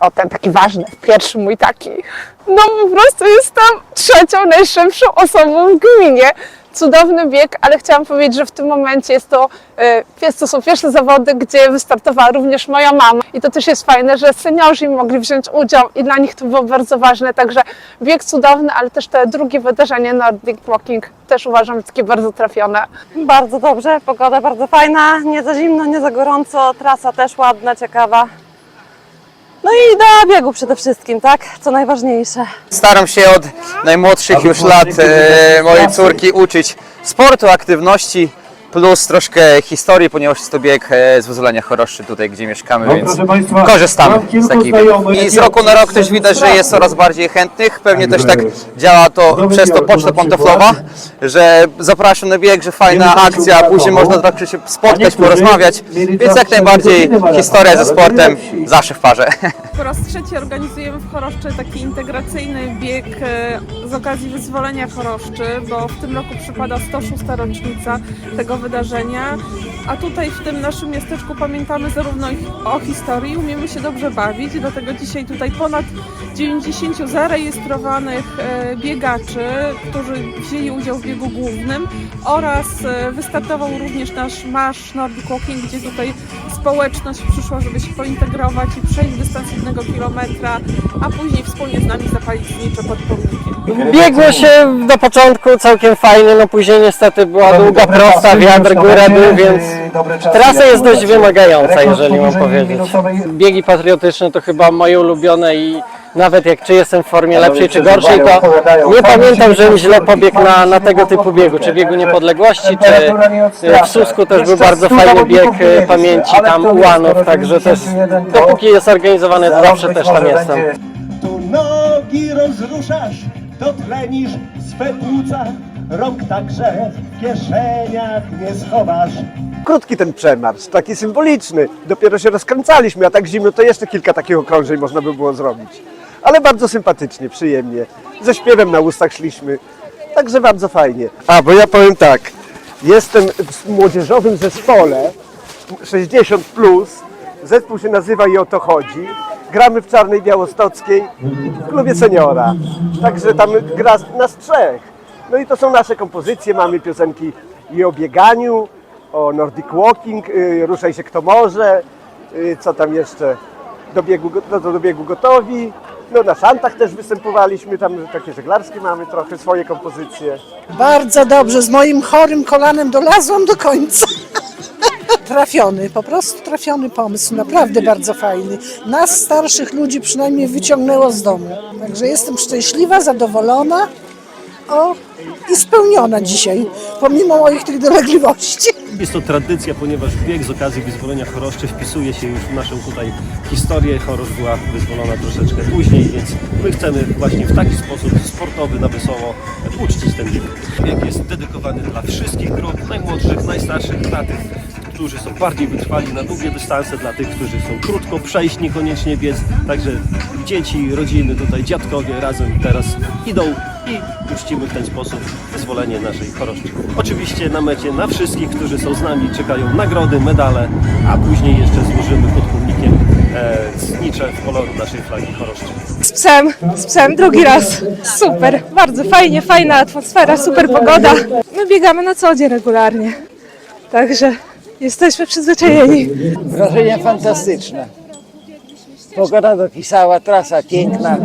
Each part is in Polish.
O ten taki ważny, pierwszy mój taki. No po prostu jestem trzecią najszybszą osobą w gminie. Cudowny bieg, ale chciałam powiedzieć, że w tym momencie jest to, e, jest to są pierwsze zawody, gdzie wystartowała również moja mama. I to też jest fajne, że seniorzy mogli wziąć udział i dla nich to było bardzo ważne. Także bieg cudowny, ale też te drugie wydarzenie Nordic Walking też uważam takie bardzo trafione. Bardzo dobrze, pogoda bardzo fajna, nie za zimno, nie za gorąco, trasa też ładna, ciekawa. No i do biegu przede wszystkim, tak? Co najważniejsze. Staram się od najmłodszych już lat e, mojej córki uczyć sportu, aktywności, plus troszkę historii, ponieważ jest to bieg e, z wyzwolenia choroszczy tutaj, gdzie mieszkamy, No, więc proszę Państwa, korzystamy mam z takich znajomych, I z roku na rok też widać, że jest coraz bardziej chętnych. Pewnie też tak działa to przez to poczta na pantoflowa, że zapraszam na bieg, że fajna Wiemy, że akcja, później można trochę się A spotkać, niektórzy porozmawiać, mieli więc jak najbardziej historia ze sportem lepsi. zawsze w parze. Po raz trzeci organizujemy w Choroszczy taki integracyjny bieg e, z okazji wyzwolenia Choroszczy, bo w tym roku przypada 106. rocznica tego wydarzenia. A tutaj w tym naszym miasteczku pamiętamy zarówno ich- o historii, umiemy się dobrze bawić, dlatego dzisiaj tutaj ponad 90 zarejestrowanych e, biegaczy, którzy wzięli udział w biegu głównym oraz e, wystartował również nasz marsz Nordic Walking, gdzie tutaj społeczność przyszła, żeby się pointegrować i przejść dystans jednego kilometra, a później wspólnie z nami zapalić znicze pod pomnikiem. Biegło się do początku całkiem fajnie, no później niestety była długa, prosta, wiatr, góra, dół, więc trasa jest dość wymagająca, jeżeli mam powiedzieć. Biegi patriotyczne to chyba moje ulubione i nawet jak czy jestem w formie lepszej czy gorszej, to nie pamiętam, żebym źle pobiegł na, na tego typu biegu, czy biegu niepodległości, czy w Susku też był bardzo fajny bieg e, pamięci tam ułanów, także też dopóki jest organizowany, to zawsze też tam jestem. Tu nogi rozruszasz, to tlenisz swe płuca, rąk także w kieszeniach nie schowasz. Krótki ten przemarsz, taki symboliczny. Dopiero się rozkręcaliśmy, a tak zimno to jeszcze kilka takich okrążeń można by było zrobić. Ale bardzo sympatycznie, przyjemnie. Ze śpiewem na ustach szliśmy. Także bardzo fajnie. A, bo ja powiem tak. Jestem w młodzieżowym zespole 60. Plus. Zespół się nazywa i o to chodzi. Gramy w Czarnej Białostockiej w klubie seniora. Także tam gra nas trzech. No i to są nasze kompozycje. Mamy piosenki i o bieganiu, o Nordic Walking, y, Ruszaj się kto może, y, co tam jeszcze, do biegu, no, do biegu gotowi. No na szantach też występowaliśmy, tam takie żeglarskie mamy trochę, swoje kompozycje. Bardzo dobrze, z moim chorym kolanem dolazłam do końca. Trafiony, po prostu trafiony pomysł, naprawdę bardzo fajny. Nas, starszych ludzi, przynajmniej wyciągnęło z domu. Także jestem szczęśliwa, zadowolona o, i spełniona dzisiaj, pomimo moich tych dolegliwości. Jest to tradycja, ponieważ bieg z okazji wyzwolenia Choroszczy wpisuje się już w naszą tutaj historię. Chorosz była wyzwolona troszeczkę później, więc my chcemy właśnie w taki sposób sportowy, na wesoło uczcić ten bieg. Bieg jest dedykowany dla wszystkich grup, najmłodszych, najstarszych, dla tych, którzy są bardziej wytrwali na długie dystanse, dla tych, którzy są krótko przejść, niekoniecznie biec. Także dzieci, rodziny, tutaj dziadkowie razem teraz idą i uczcimy w ten sposób wyzwolenie naszej choroszczy. Oczywiście na mecie na wszystkich, którzy są z nami, czekają nagrody, medale, a później jeszcze złożymy pod pomnikiem e, znicze w koloru naszej flagi choroszczy. Z psem, z psem drugi raz. Super, bardzo fajnie, fajna atmosfera, super pogoda. My biegamy na co dzień regularnie, także jesteśmy przyzwyczajeni. Wrażenie fantastyczne. Pogoda dopisała, trasa piękna.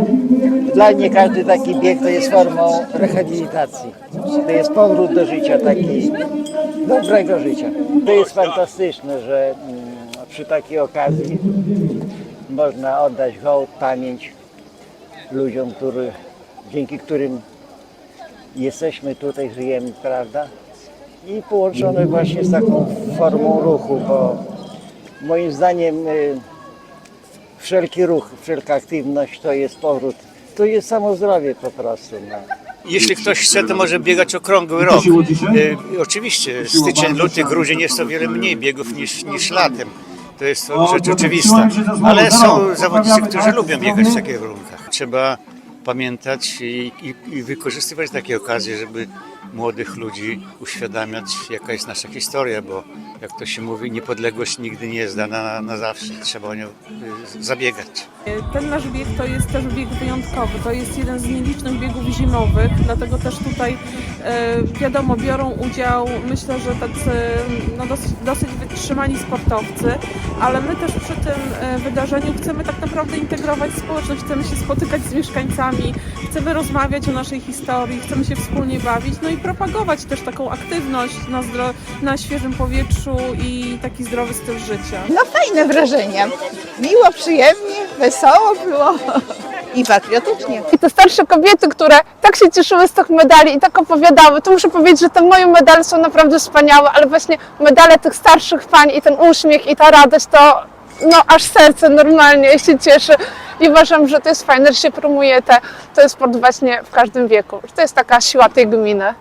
Dla mnie każdy taki bieg to jest formą rehabilitacji. To jest powrót do życia, taki dobrego życia. To jest fantastyczne, że mm, przy takiej okazji można oddać hołd, pamięć ludziom, który, dzięki którym jesteśmy tutaj, żyjemy, prawda? I połączone właśnie z taką formą ruchu, bo moim zdaniem y, wszelki ruch, wszelka aktywność to jest powrót, to jest samo zdrowie po prostu. No. Jeśli ktoś chce, to może biegać okrągły rok. E, oczywiście, styczeń, luty, grudzień jest o wiele mniej biegów niż, niż latem. To jest to rzecz oczywista. Ale są zawodnicy, którzy lubią biegać w takich warunkach. Trzeba pamiętać i, i, i wykorzystywać takie okazje, żeby młodych ludzi uświadamiać, jaka jest nasza historia, bo jak to się mówi, niepodległość nigdy nie jest dana na, na zawsze. Trzeba o nią y, zabiegać. Ten nasz bieg to jest też bieg wyjątkowy. To jest jeden z nielicznych biegów zimowych, dlatego też tutaj e, wiadomo biorą udział myślę, że tacy no, dosyć, dosyć wytrzymani sportowcy, ale my też przy tym e, wydarzeniu chcemy tak naprawdę integrować społeczność, chcemy się spotykać z mieszkańcami, chcemy rozmawiać o naszej historii, chcemy się wspólnie bawić, no i propagować też taką aktywność na, zdro- na świeżym powietrzu i taki zdrowy styl życia. No fajne wrażenia. Miło, przyjemnie, wesoło było i patriotycznie. I te starsze kobiety, które tak się cieszyły z tych medali i tak opowiadały, to muszę powiedzieć, że te moje medale są naprawdę wspaniałe, ale właśnie medale tych starszych pań i ten uśmiech i ta radość, to no aż serce normalnie się cieszy i uważam, że to jest fajne, że się promuje te, ten sport właśnie w każdym wieku, że to jest taka siła tej gminy.